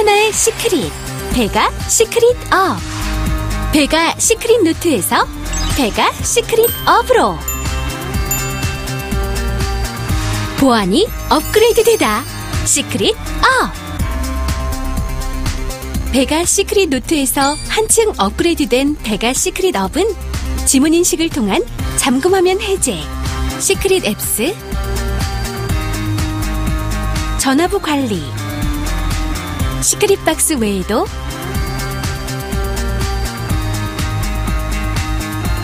하나의 시크릿. 배가 시크릿 업. 배가 시크릿 노트에서 배가 시크릿 업으로. 보안이 업그레이드 되다. 시크릿 업. 배가 시크릿 노트에서 한층 업그레이드 된 배가 시크릿 업은 지문 인식을 통한 잠금화면 해제, 시크릿 앱스, 전화부 관리, 시크릿 박스 외에도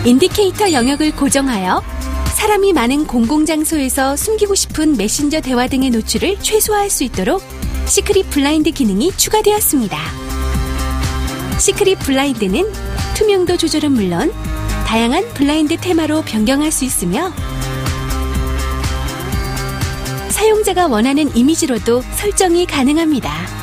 인디케이터 영역을 고정하여 사람이 많은 공공장소에서 숨기고 싶은 메신저 대화 등의 노출을 최소화할 수 있도록 시크릿 블라인드 기능이 추가되었습니다. 시크릿 블라인드는 투명도 조절은 물론 다양한 블라인드 테마로 변경할 수 있으며 사용자가 원하는 이미지로도 설정이 가능합니다.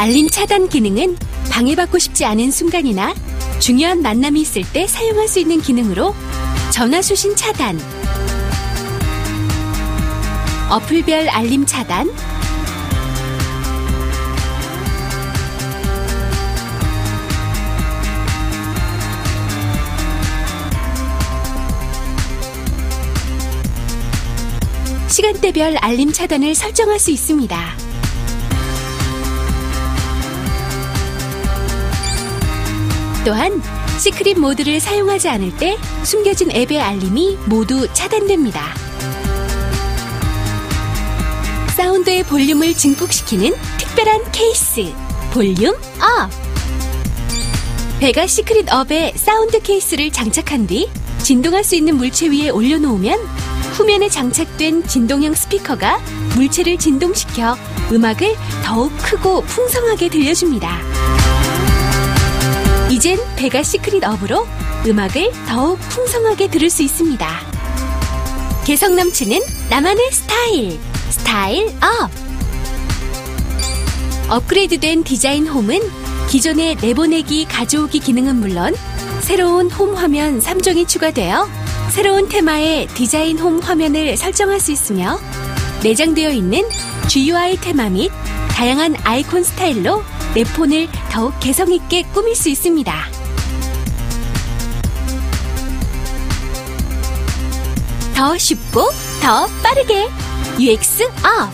알림 차단 기능은 방해받고 싶지 않은 순간이나 중요한 만남이 있을 때 사용할 수 있는 기능으로 전화 수신 차단, 어플별 알림 차단, 시간대별 알림 차단을 설정할 수 있습니다. 또한 시크릿 모드를 사용하지 않을 때 숨겨진 앱의 알림이 모두 차단됩니다. 사운드의 볼륨을 증폭시키는 특별한 케이스, 볼륨 업! 배가 시크릿 업에 사운드 케이스를 장착한 뒤 진동할 수 있는 물체 위에 올려놓으면 후면에 장착된 진동형 스피커가 물체를 진동시켜 음악을 더욱 크고 풍성하게 들려줍니다. 이젠 배가 시크릿 업으로 음악을 더욱 풍성하게 들을 수 있습니다. 개성 넘치는 나만의 스타일, 스타일 업! 업그레이드된 디자인 홈은 기존의 내보내기, 가져오기 기능은 물론 새로운 홈 화면 3종이 추가되어 새로운 테마의 디자인 홈 화면을 설정할 수 있으며 내장되어 있는 GUI 테마 및 다양한 아이콘 스타일로 내 폰을 더욱 개성있게 꾸밀 수 있습니다. 더 쉽고 더 빠르게 UX 업!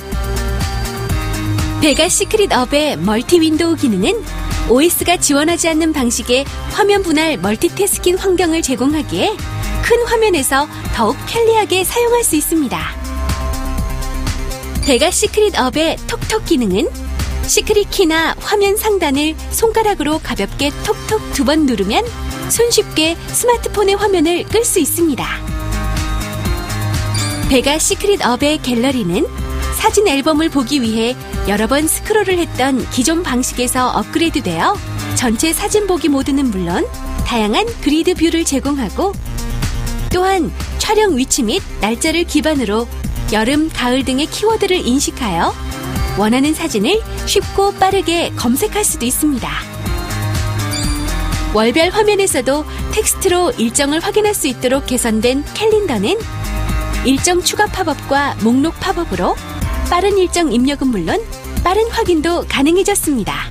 배가 시크릿 업의 멀티 윈도우 기능은 OS가 지원하지 않는 방식의 화면 분할 멀티태스킹 환경을 제공하기에 큰 화면에서 더욱 편리하게 사용할 수 있습니다. 배가 시크릿 업의 톡톡 기능은 시크릿 키나 화면 상단을 손가락으로 가볍게 톡톡 두 번 누르면 손쉽게 스마트폰의 화면을 끌 수 있습니다. 배가 시크릿 업의 갤러리는 사진 앨범을 보기 위해 여러 번 스크롤을 했던 기존 방식에서 업그레이드 되어 전체 사진 보기 모드는 물론 다양한 그리드 뷰를 제공하고 또한 촬영 위치 및 날짜를 기반으로 여름, 가을 등의 키워드를 인식하여 원하는 사진을 쉽고 빠르게 검색할 수도 있습니다. 월별 화면에서도 텍스트로 일정을 확인할 수 있도록 개선된 캘린더는 일정 추가 팝업과 목록 팝업으로 빠른 일정 입력은 물론 빠른 확인도 가능해졌습니다.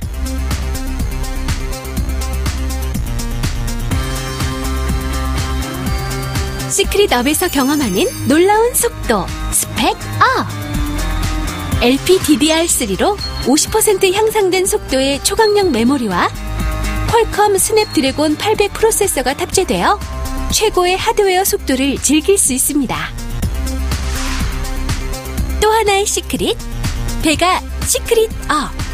시크릿 업에서 경험하는 놀라운 속도 스펙 업! LPDDR3로 50% 향상된 속도의 초강력 메모리와 퀄컴 스냅드래곤 800 프로세서가 탑재되어 최고의 하드웨어 속도를 즐길 수 있습니다. 또 하나의 시크릿, 배가 시크릿 업!